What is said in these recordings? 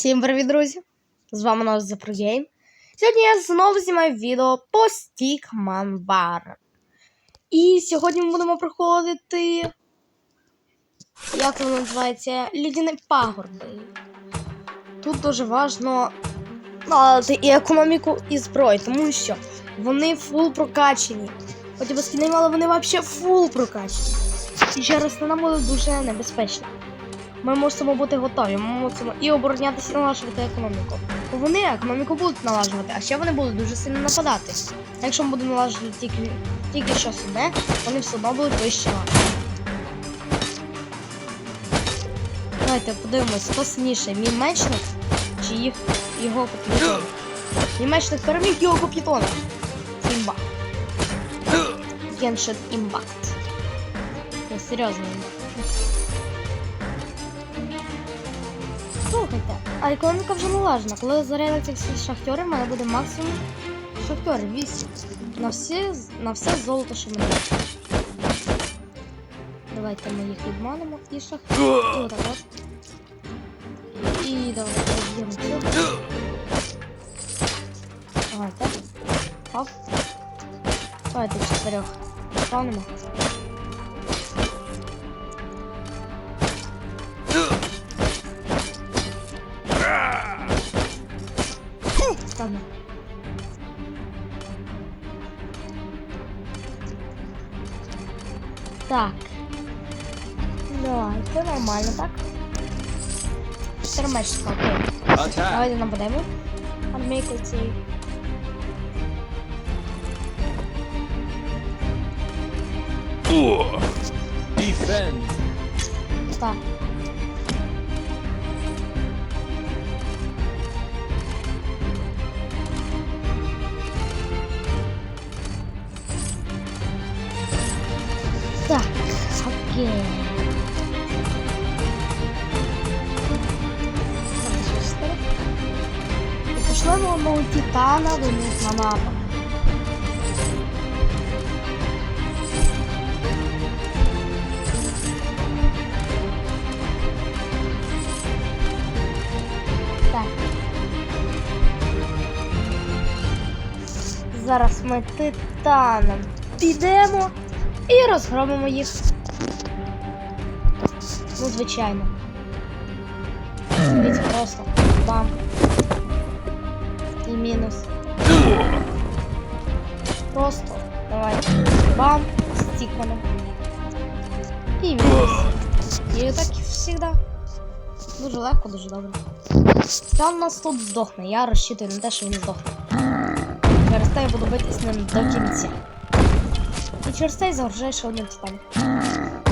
Всім привіт, друзі! З вами наш Запрогейм. Сьогодні я знову знімаю відео по Stickman Bar. І сьогодні ми будемо проходити. Як воно називається? Лідяні пагорби. Тут дуже важливо наладити і економіку, і зброю, тому що вони фул прокачені. Хоч і безкінні, але вони взагалі фул прокачені. І через це нам буде дуже небезпечно. Ми мусимо бути готові. Ми мусимо і оборонятися і налажувати економіку. Бо вони економіку будуть налажувати, а ще вони будуть дуже сильно нападати. Якщо ми будемо налажувати тільки, тільки щось одне, вони все одно будуть вище нас. Давайте подивимось, хто сильніше, мій мечник чи їх його капітон. Мій мечник переміг його капітона. Імба. Геншит імбакт. Серйозно. Слухайте, а економіка вже налажена. Коли зарядяться всі шахтери, в мене буде максимум шахтерів 8. На всі, на все золото, що мені. Давайте ми їх відманимо і шахтери. І давайте розб'ємо цю. Давайте. Оп. Давайте чотирьох. Спавнимо. Ладно. Так. Давайте нормально так. Термечка, окей. Давайте нападемо. Армійку цієї. Defend! Так, окей. І пошлемо мого титана до них на напад. Зараз ми титаном підемо і розгромимо їх. Ну, звичайно. Дивіться, просто бам. І мінус. Просто давай. Бам, стіканом. І мінус. І так завжди. Дуже легко, дуже добре. Там у нас тут здохне. Я розчитую на те, що він здохне. Те я буду битись ним до кінця. І через один титан.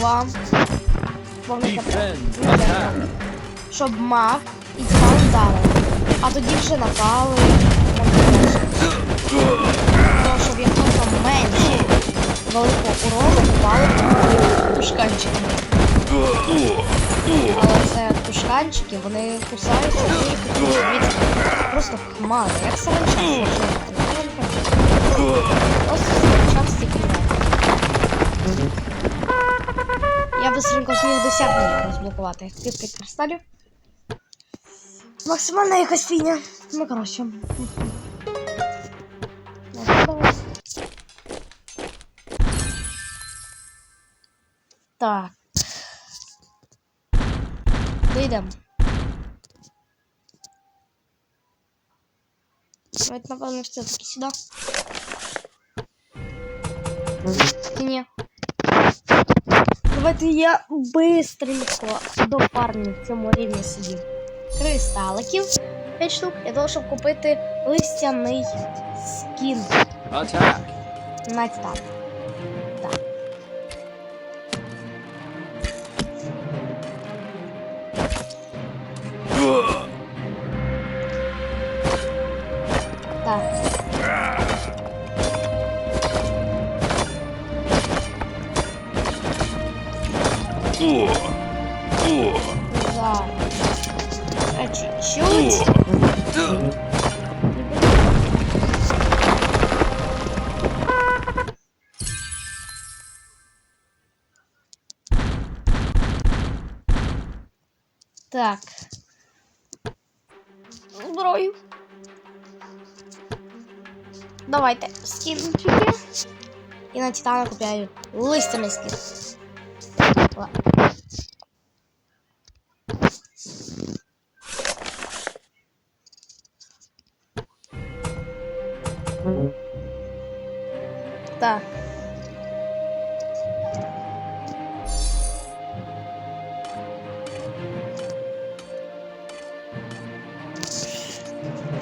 Капець. Defend! Щоб маг і стан вдарили. А тоді вже напали. Тому щоб якомога менше великого урону попали тушканчиками. Але це тушканчики, вони кусаються і кусаються. Просто хмари, як саранча. Просто быстренько зміг досягнення розблокувати. Кілька кристалів. Максимальна якась фіня. Ну, коротше. Так. Дійдемо. Давайте, напевно, все-таки сюди. Чи ні? Давайте я быстренько дофармлю в цьому рівні собі кристаликів 5 штук для того, щоб купити листяний скін Attack. на титан. Так. Зараз. А чуть-чуть. Так. Зброю. Давайте скінчики. І на титана купляю листяний скін. Ладно.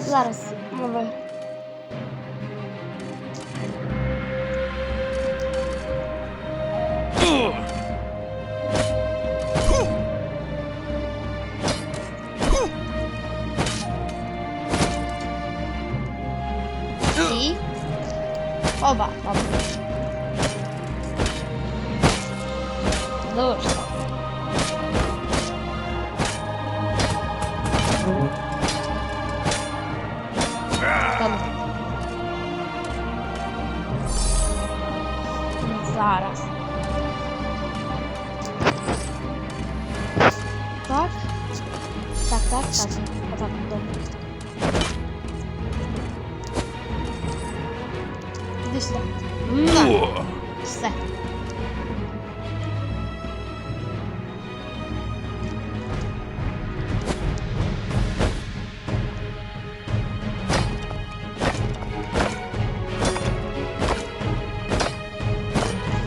Зараз мови.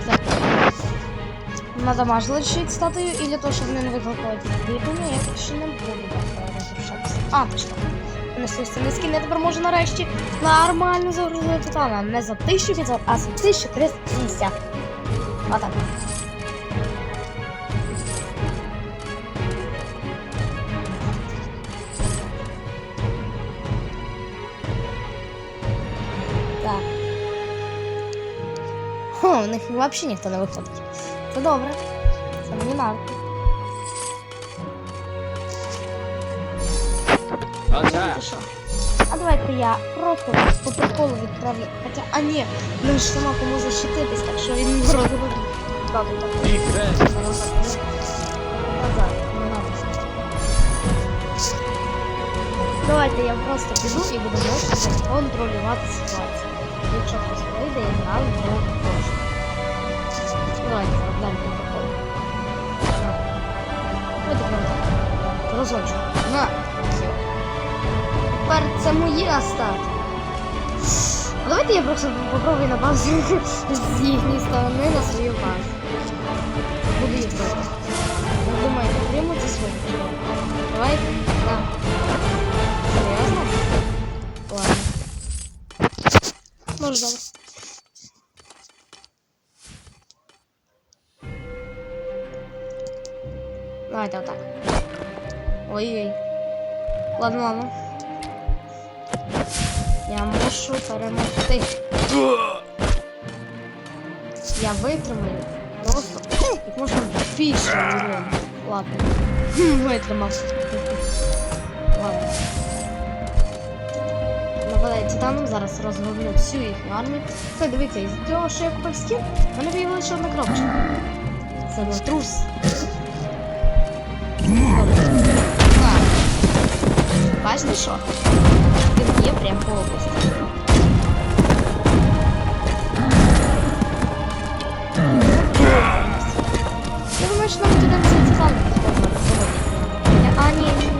Все. Надамажили чуть статую или то, що вони не викликають відповідно, я більше не буду так розрушатися. А, точно. Скін, я тепер можу нарешті нормально загрузити титана. Не за 1500, а за 1350. Отак. Так. Так. Хо, у них взагалі ніхто не виходить. Це добре. Це мені надо. Attack. Ти що? А давайте я просто по приколу відправлю. Хоча, а ні, ну ж сама кому защититись, так що він розробив. Так, так. Defend. Назад, не надо. Давайте я просто піду і буду можливо контролювати ситуацію. Якщо хтось вийде, я граю в нього прошу. Давайте заробляємо протокол. Ось так так. Разочок. На. Тепер це моє стати. А давайте я просто попробую на базу з їхньої сторони на свою базу. Буду їх робити. Ви думаєте, прямо це своє? Давай. На. Серйозно? Ладно. Добре. Давайте отак. Ой-ой. Ладно, ладно. Я мушу перемогти. Я витримаю. Просто як можна більше урон. Ладно. Витримав. Ладно. Нападай титаном, зараз розгромлю всю їхню армію. Це дивіться, із цього, що я купив скін, мене виявилося ще одна. Це був трус. Бачите що? везде, прям по области. Я думаю, что нам туда, кстати, ладно, А, нет,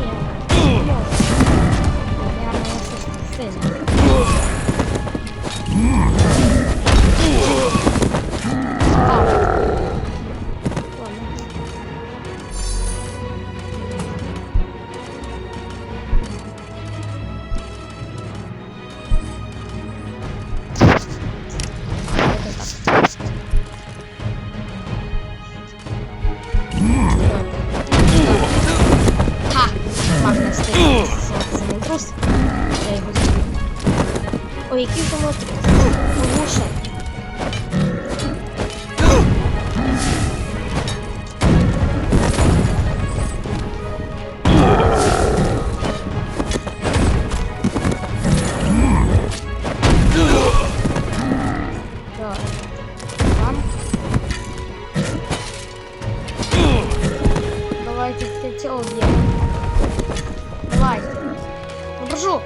Давай. Ну, прошу.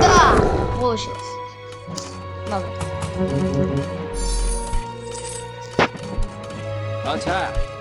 Да! Получилось. Добре. Attack!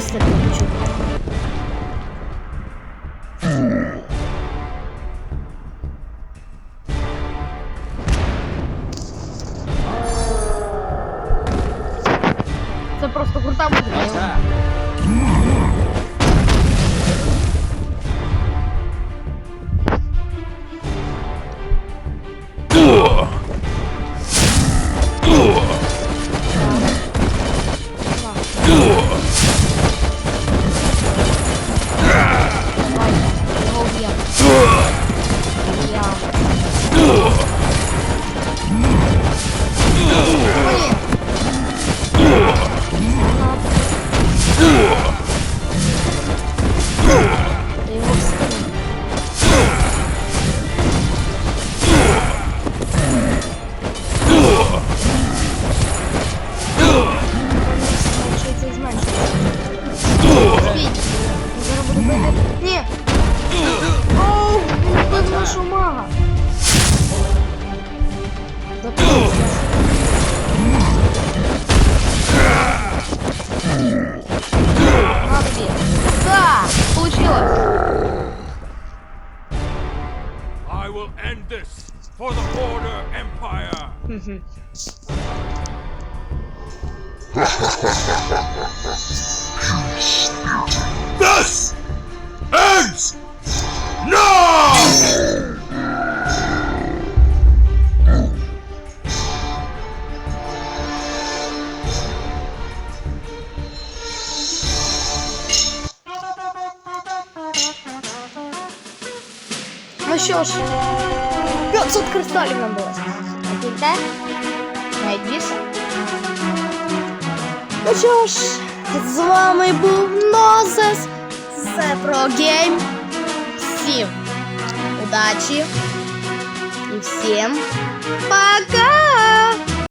死的绝。will end this for the Border Empire. Мгм. This ends now! Ну що ж, 500 кристалів нам було. А кільте? Навіть більше. Ну що ж, з вами був Нозес. Це про гейм. Всім удачі. І всім па!